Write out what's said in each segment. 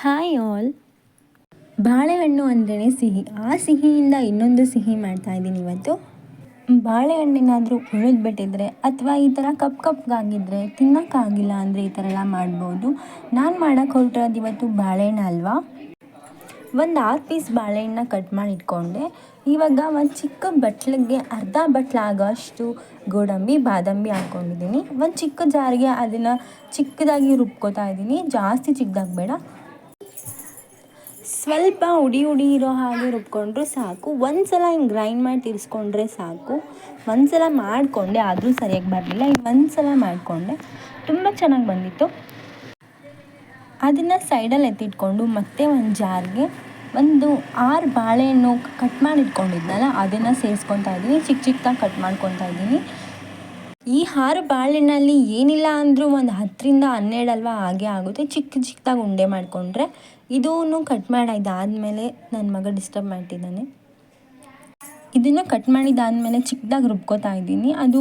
Hi all ಬಾಳೆಹಣ್ಣು ಅಂದ್ರೇ ಸಿಹಿ. ಆ ಸಿಹಿಯಿಂದ ಇನ್ನೊಂದು ಸಿಹಿ ಮಾಡ್ತಾ ಇದ್ದೀನಿ ಇವತ್ತು. ಬಾಳೆಹಣ್ಣೇನಾದರೂ ಉಳಿದ್ಬಿಟ್ಟಿದ್ರೆ ಅಥವಾ ಈ ಥರ ಕಪ್ ಕಪ್ಗಾಗಿದ್ದರೆ ತಿನ್ನೋಕ್ಕಾಗಿಲ್ಲ ಅಂದರೆ ಈ ಥರ ಎಲ್ಲ ಮಾಡ್ಬೋದು. ನಾನು ಮಾಡೋಕ್ಕೆ ಹೊರಟಿರೋದು ಇವತ್ತು ಬಾಳೆಹಣ್ಣು ಅಲ್ವಾ? ಒಂದು ಆರು ಪೀಸ್ ಬಾಳೆಹಣ್ಣನ್ನ ಕಟ್ ಮಾಡಿ ಇಟ್ಕೊಂಡೆ. ಇವಾಗ ಒಂದು ಚಿಕ್ಕ ಬಟ್ಲಿಗೆ ಅರ್ಧ ಬಟ್ಲಾಗೋಷ್ಟು ಗೋಡಂಬಿ, ಬಾದಾಮಿ ಹಾಕ್ಕೊಂಡಿದ್ದೀನಿ ಒಂದು ಚಿಕ್ಕ ಜಾರಿಗೆ ಅದನ್ನು ಚಿಕ್ಕದಾಗಿ ರುಬ್ಕೋತಾ ಇದ್ದೀನಿ. ಜಾಸ್ತಿ ಚಿಕ್ಕದಾಗಬೇಡ. ಸ್ವಲ್ಪ ಉಡಿ ಉಡಿ ಇರೋ ಹಾಗೆ ರುಬ್ಕೊಂಡ್ರು ಸಾಕು. ಒಂದು ಸಲ ಹಿಂಗೆ ಗ್ರೈಂಡ್ ಮಾಡಿ ತಿರ್ಸ್ಕೊಂಡ್ರೆ ಸಾಕು. ಒಂದು ಸಲ ಮಾಡಿಕೊಂಡೆ, ಆದರೂ ಸರಿಯಾಗಿ ಬರಲಿಲ್ಲ. ಈಗ ಒಂದು ಸಲ ಮಾಡಿಕೊಂಡೆ. ತುಂಬ ಚೆನ್ನಾಗಿ ಬಂದಿತ್ತು. ಅದನ್ನು ಸೈಡಲ್ಲಿ ಎತ್ತಿಟ್ಕೊಂಡು ಮತ್ತೆ ಒಂದು ಜಾರ್ಗೆ ಒಂದು ಆರು ಬಾಳೆಹಣ್ಣು ಕಟ್ ಮಾಡಿ ಇಟ್ಕೊಂಡಿದ್ನಲ್ಲ, ಅದನ್ನು ಸೇರಿಸ್ಕೊತಾ ಇದ್ದೀನಿ ಚಿಕ್ಕ ಚಿಕ್ಕದಾಗಿ ಕಟ್ ಮಾಡ್ಕೊತಾ ಇದ್ದೀನಿ ಈ ಹಾರು ಬಾಳೆಹಣ್ಣಲ್ಲಿ ಏನಿಲ್ಲ ಅಂದರೂ ಒಂದು ಹತ್ತರಿಂದ ಹನ್ನೆರಡು ಅಲ್ವಾ, ಹಾಗೆ ಆಗುತ್ತೆ. ಚಿಕ್ಕ ಚಿಕ್ಕದಾಗಿ ಉಂಡೆ ಮಾಡಿಕೊಂಡ್ರೆ ಇದೂ ಕಟ್ ಮಾಡಿದ್ದಾದಮೇಲೆ ನನ್ನ ಮಗ ಡಿಸ್ಟರ್ಬ್ ಮಾಡ್ತಿದ್ದಾನೆ. ಇದನ್ನು ಕಟ್ ಮಾಡಿದ್ದಾದಮೇಲೆ ಚಿಕ್ಕದಾಗಿ ರುಬ್ಕೋತಾ ಇದ್ದೀನಿ. ಅದು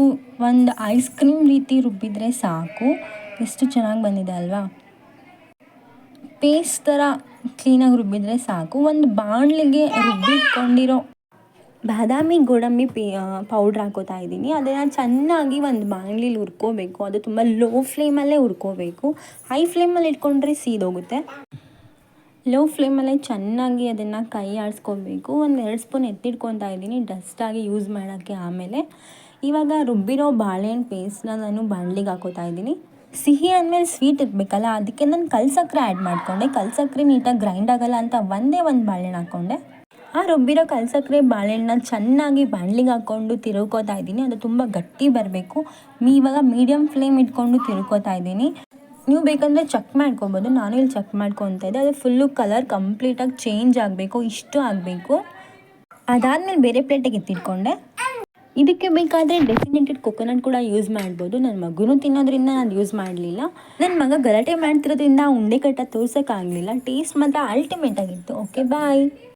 ಒಂದು ಐಸ್ ಕ್ರೀಮ್ ರೀತಿ ರುಬ್ಬಿದರೆ ಸಾಕು. ಎಷ್ಟು ಚೆನ್ನಾಗಿ ಬಂದಿದೆ ಅಲ್ವಾ? ಪೇಸ್ಟ್ ಥರ ಕ್ಲೀನಾಗಿ ರುಬ್ಬಿದರೆ ಸಾಕು. ಒಂದು ಬಾಣಲಿಗೆ ರುಬ್ಬಿಟ್ಕೊಂಡಿರೋ ಬಾದಾಮಿ ಗೋಡಂಬಿ ಪಿ ಪೌಡ್ರ್ ಹಾಕೋತಾ ಇದ್ದೀನಿ. ಅದನ್ನು ಚೆನ್ನಾಗಿ ಒಂದು ಬಾಣಲಿಲಿ ಹುರ್ಕೋಬೇಕು. ಅದು ತುಂಬ ಲೋ ಫ್ಲೇಮಲ್ಲೇ ಹುರ್ಕೋಬೇಕು. ಹೈ ಫ್ಲೇಮಲ್ಲಿ ಇಟ್ಕೊಂಡ್ರೆ ಸೀದೋಗುತ್ತೆ ಲೋ ಫ್ಲೇಮಲ್ಲೇ ಚೆನ್ನಾಗಿ ಅದನ್ನು ಕೈ ಆಡಿಸ್ಕೊಬೇಕು. ಒಂದು ಎರಡು ಸ್ಪೂನ್ ಎತ್ತಿಟ್ಕೊತಾ ಇದ್ದೀನಿ. ಡಸ್ಟಾಗಿ ಯೂಸ್ ಮಾಡೋಕ್ಕೆ ಆಮೇಲೆ. ಇವಾಗ ರುಬ್ಬಿರೋ ಬಾಳೆಹಣ್ಣು ಪೇಸ್ಟ್ನ ನಾನು ಬಾಣಲಿಗೆ ಹಾಕೋತಾ ಇದ್ದೀನಿ. ಸಿಹಿ ಅಂದಮೇಲೆ ಸ್ವೀಟ್ ಇರಬೇಕಲ್ಲ, ಅದಕ್ಕೆ ನಾನು ಕಲ್ ಸಕ್ಕರೆ ಆ್ಯಡ್ ಮಾಡಿಕೊಂಡೆ. ಕಲ್ ಸಕ್ಕರೆ ನೀಟಾಗಿ ಗ್ರೈಂಡ್ ಆಗೋಲ್ಲ ಅಂತ ಒಂದೇ ಒಂದು ಬಾಳೆಹಣ್ಣು ಹಾಕ್ಕೊಂಡೆ ಆ ರುಬ್ಬಿರೋ ಕಲ್ಸಕ್ರೆ ಬಾಳೆಹಣ್ಣನ್ನ ಚೆನ್ನಾಗಿ ಬಾಣಲಿಗೆ ಹಾಕ್ಕೊಂಡು ತಿರುಕೋತಾ ಇದ್ದೀನಿ. ಅದು ತುಂಬ ಗಟ್ಟಿ ಬರಬೇಕು. ಮೀ ಇವಾಗ ಮೀಡಿಯಮ್ ಫ್ಲೇಮ್ ಇಟ್ಕೊಂಡು ತಿರುಕೋತಾ ಇದ್ದೀನಿ. ನೀವು ಬೇಕಂದರೆ ಚೆಕ್ ಮಾಡ್ಕೊಬೋದು. ನಾನು ಇಲ್ಲಿ ಚೆಕ್ ಮಾಡ್ಕೊತಾ ಇದ್ದೆ. ಅದು ಫುಲ್ಲು ಕಲರ್ ಕಂಪ್ಲೀಟಾಗಿ ಚೇಂಜ್ ಆಗಬೇಕು, ಇಷ್ಟು ಆಗಬೇಕು. ಅದಾದಮೇಲೆ ಬೇರೆ ಪ್ಲೇಟಿಗೆ ಎತ್ತಿಟ್ಕೊಂಡೆ. ಇದಕ್ಕೆ ಬೇಕಾದರೆ ಡೆಫಿನೆಟೆಡ್ ಕೊಕೊನಟ್ ಕೂಡ ಯೂಸ್ ಮಾಡ್ಬೋದು. ನನ್ನ ಮಗುನೂ ತಿನ್ನೋದ್ರಿಂದ ನಾನು ಯೂಸ್ ಮಾಡಲಿಲ್ಲ. ನನ್ನ ಮಗ ಗಲಾಟೆ ಮಾಡ್ತಿರೋದ್ರಿಂದ ಉಂಡೆ ಕಟ್ಟ ತೋರ್ಸೋಕ್ಕಾಗಲಿಲ್ಲ. ಟೇಸ್ಟ್ ಮಾತ್ರ ಅಲ್ಟಿಮೇಟ್ ಆಗಿತ್ತು. Okay bye